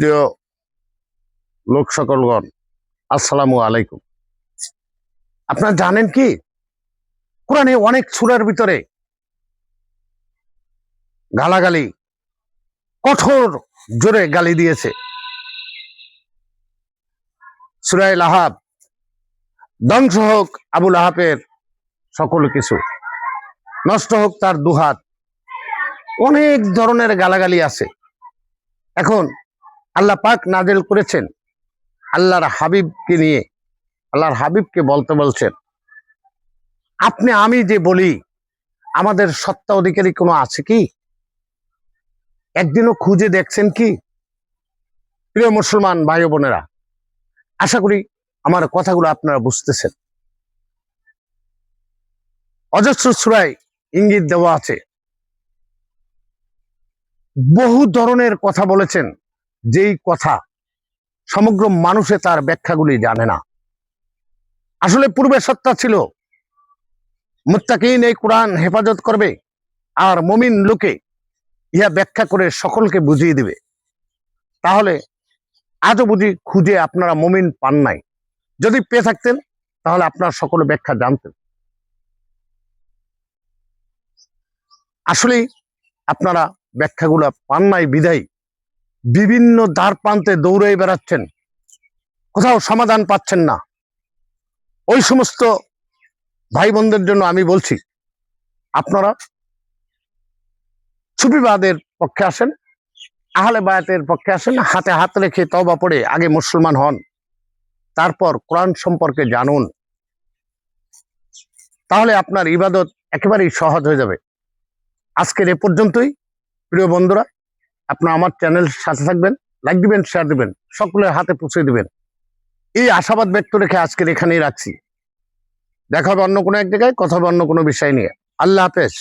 প্রিয় লোক সকলগণ, আসসালামু আলাইকুম। আপনারা জানেন কি? কোরআনে অনেক সুরার ভিতরে গালাগালি, কঠোর জোরে গালি দিয়েছে। সুরায় লাহাব, ধ্বংস হোক আবুল আহাবের সকল কিছু, নষ্ট হোক তার দুহাত, অনেক ধরনের গালাগালি আছে। এখন আল্লাহ পাক নাজেল করেছেন। আল্লাহর হাবিবকে নিয়ে, আল্লাহর হাবিবকে বলতে বলছেন, আপনি, আমি যে বলি, আমাদের সত্তা অধিকারী কোনো আছে কি? একদিনও খুঁজে দেখছেন কি? প্রিয় মুসলমান ভাই বোনেরা, আশা করি আমার কথাগুলো আপনারা বুঝতেছেন। অজস্র সুরায় ইঙ্গিত দেওয়া আছে। বহু ধরনের কথা বলেছেন। যেই কথা সমগ্র মানুষে তার ব্যাখ্যাগুলি জানে না। আসলে পূর্বে সত্তা ছিল, মুত্তাকিন এই কোরআন হেফাজত করবে আর মমিন লোকে ইহা ব্যাখ্যা করে সকলকে বুঝিয়ে দিবে। তাহলে আজও বুঝি খুঁজে আপনারা মমিন পান নাই। যদি পেয়ে থাকতেন, তাহলে আপনার সকল ব্যাখ্যা জানতেন। আসলেই আপনারা ব্যাখ্যাগুলো পান নাই বিদায় বিভিন্ন দ্বার প্রান্তে দৌড়ে বেড়াচ্ছেন। কোথাও সমাধান পাচ্ছেন না। ওই সমস্ত ভাই বোনদের জন্য আমি বলছি, আপনারা সুফিবাদের পক্ষে আসেন আহলে বায়াতের পক্ষে আসেন, হাতে হাত রেখে তবা পড়ে আগে মুসলমান হন, তারপর কোরআন সম্পর্কে জানুন। তাহলে আপনার ইবাদত একেবারেই সহজ হয়ে যাবে। আজকের এ পর্যন্তই। প্রিয় বন্ধুরা আপনারা আমার চ্যানেল সাথে থাকবেন লাইক দিবেন শেয়ার দিবেন, সকলের হাতে পৌঁছে দিবেন। এই আশাবাদ ব্যক্ত রেখে আজকের এখানেই রাখছি। দেখা হবে অন্য কোনো এক জায়গায়, কথা হবে অন্য কোনো বিষয় নিয়ে। আল্লাহ হাফেজ।